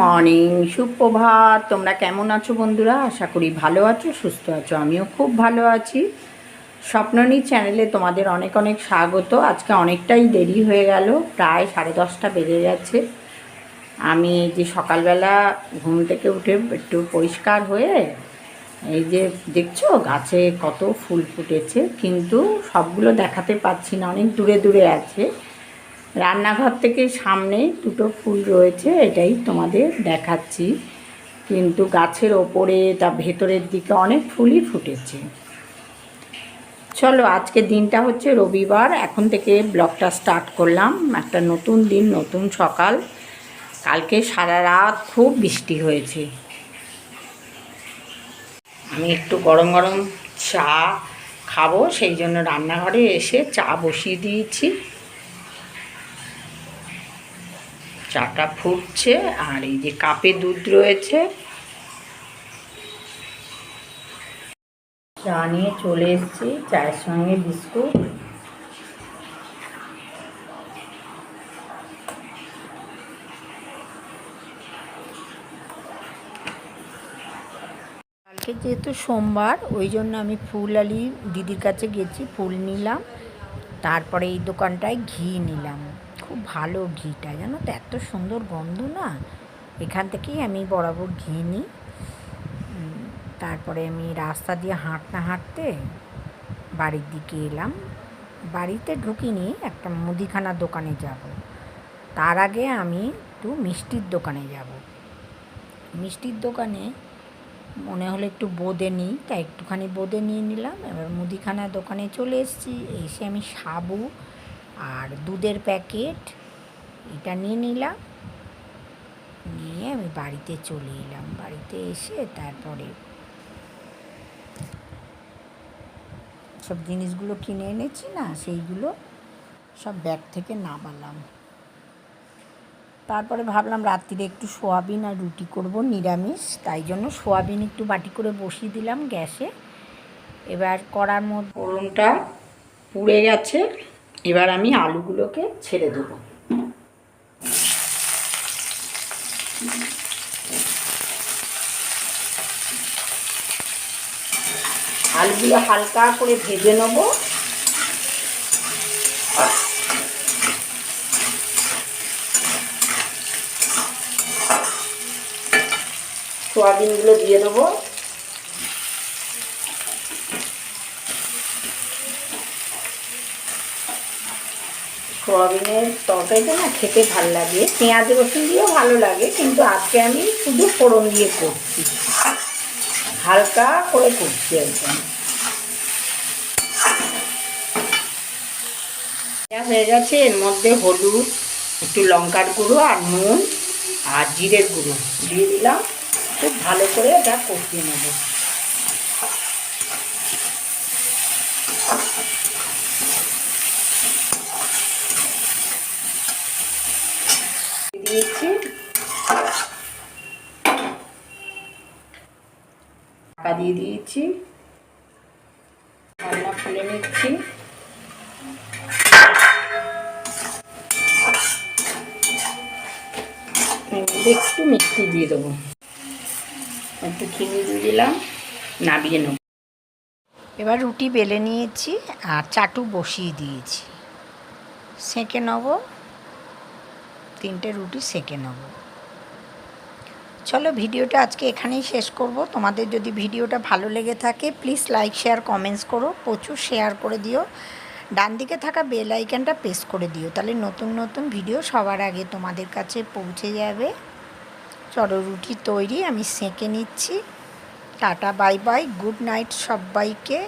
Morning সুপ্রভাত। তোমরা কেমন আছো বন্ধুরা? আশা করি ভালো আছো, সুস্থ আছো, আমিও খুব ভালো আছি। স্বপ্ননী চ্যানেলে তোমাদের অনেক অনেক স্বাগত। আজকে অনেকটাই দেরি হয়ে গেল, প্রায় সাড়ে দশটা বেজে গেছে আমি যে সকালবেলা ঘুম থেকে উঠে একটু পরিষ্কার হয়ে এই যে দেখছ গাছে কত ফুল ফুটেছে, কিন্তু সবগুলো দেখাতে পাচ্ছি না, অনেক দূরে দূরে আছে। রান্নাঘর থেকে সামনে দুটো ফুল রয়েছে, এটাই তোমাদের দেখাচ্ছি। কিন্তু গাছের ওপরে তা ভেতরের দিকে অনেক ফুলই ফুটেছে। চলো, আজকে দিনটা হচ্ছে রবিবার, এখন থেকে ব্লগটা স্টার্ট করলাম। একটা নতুন দিন, নতুন সকাল। কালকে সারা রাত খুব বৃষ্টি হয়েছে। আমি একটু গরম গরম চা খাব, সেই জন্য রান্নাঘরে এসে চা বসিয়ে দিয়েছি। চাটা ফুটছে আর এই যে কাপে দুধ রয়েছে। চা নিয়ে চলে এসেছি, চায়ের সঙ্গে বিস্কুট। কালকে যেহেতু সোমবার, ওই জন্য আমি ফুল আলি দিদির কাছে গেছি, ফুল নিলাম। তারপরে এই দোকানটায় ঘি নিলাম। খুব ভালো ঘিটা, জানো তো? এত সুন্দর গন্ধ না? এখান থেকেই আমি বরাবর ঘি নিই। তারপরে আমি রাস্তা দিয়ে হাঁটতে হাঁটতে বাড়ির দিকে এলাম। বাড়িতে ঢুকিনি, একটা মুদিখানার দোকানে যাব। তার আগে আমি একটু মিষ্টির দোকানে যাব। মিষ্টির দোকানে মনে হলো একটু বোঁদে নিই, তাই একটুখানি বোঁদে নিয়ে নিলাম। এবার মুদিখানার দোকানে চলে এসেছি। এসে আমি সাবু আর দুধের প্যাকেট, এটা নিয়ে নিলাম। নিয়ে আমি বাড়িতে চলে এলাম। বাড়িতে এসে তারপরে সব জিনিসগুলো কিনে এনেছি না, সেইগুলো সব ব্যাগ থেকে নামালাম। তারপরে ভাবলাম রাত্রিরে একটু সোয়াবিন আর রুটি করব, নিরামিষ। তাই জন্য সোয়াবিন একটু বাটি করে বসিয়ে দিলাম গ্যাসে। এবার করার মধ্যে ফোড়নটা পুড়ে গেছে। এবার আমি আলুগুলোকে ছেড়ে দেবো। আলুগুলো হালকা করে ভেজে নেব। সোয়াবিনগুলো দিয়ে দেবো। সোয়াবিনের তরকারিটা না খেতে ভালো লাগে। পেঁয়াজ, রসুন দিয়েও ভালো লাগে, কিন্তু আজকে আমি শুধু ফোড়ন দিয়ে করছি। হালকা করে করছি একদম। হয়ে গেছে, এর মধ্যে হলুদ, একটু লঙ্কার গুঁড়ো আর নুন আর জিরের গুঁড়ো দিয়ে দিলাম। খুব ভালো করে এটা কষিয়ে নেব। দিয়েছি। ঢাকা দিয়ে দিয়েছি। রান্না খুলে নিচ্ছি। একটু মিষ্টি দিয়ে দেবো। একটু চিনি দিয়ে দিলাম, নাবিয়ে নেব। এবার রুটি বেলে নিয়েছি আর চাটু বসিয়ে দিয়েছি। সেঁকে নেব। তিনটে রুটি সেঁকে নেব। চলো ভিডিওটা আজকে এখানেই শেষ করব। তোমাদের যদি ভিডিওটা ভালো লেগে থাকে প্লিজ লাইক শেয়ার কমেন্টস করো। প্রচুর শেয়ার করে দিও। ডান দিকে থাকা বেল আইকনটা প্রেস করে দিও। তাহলে নতুন নতুন ভিডিও সবার আগে তোমাদের কাছে পৌঁছে যাবে। চলো রুটি তৈরি, আমি সেঁকে নিচ্ছি। Tata bye bye good night সবাইকে।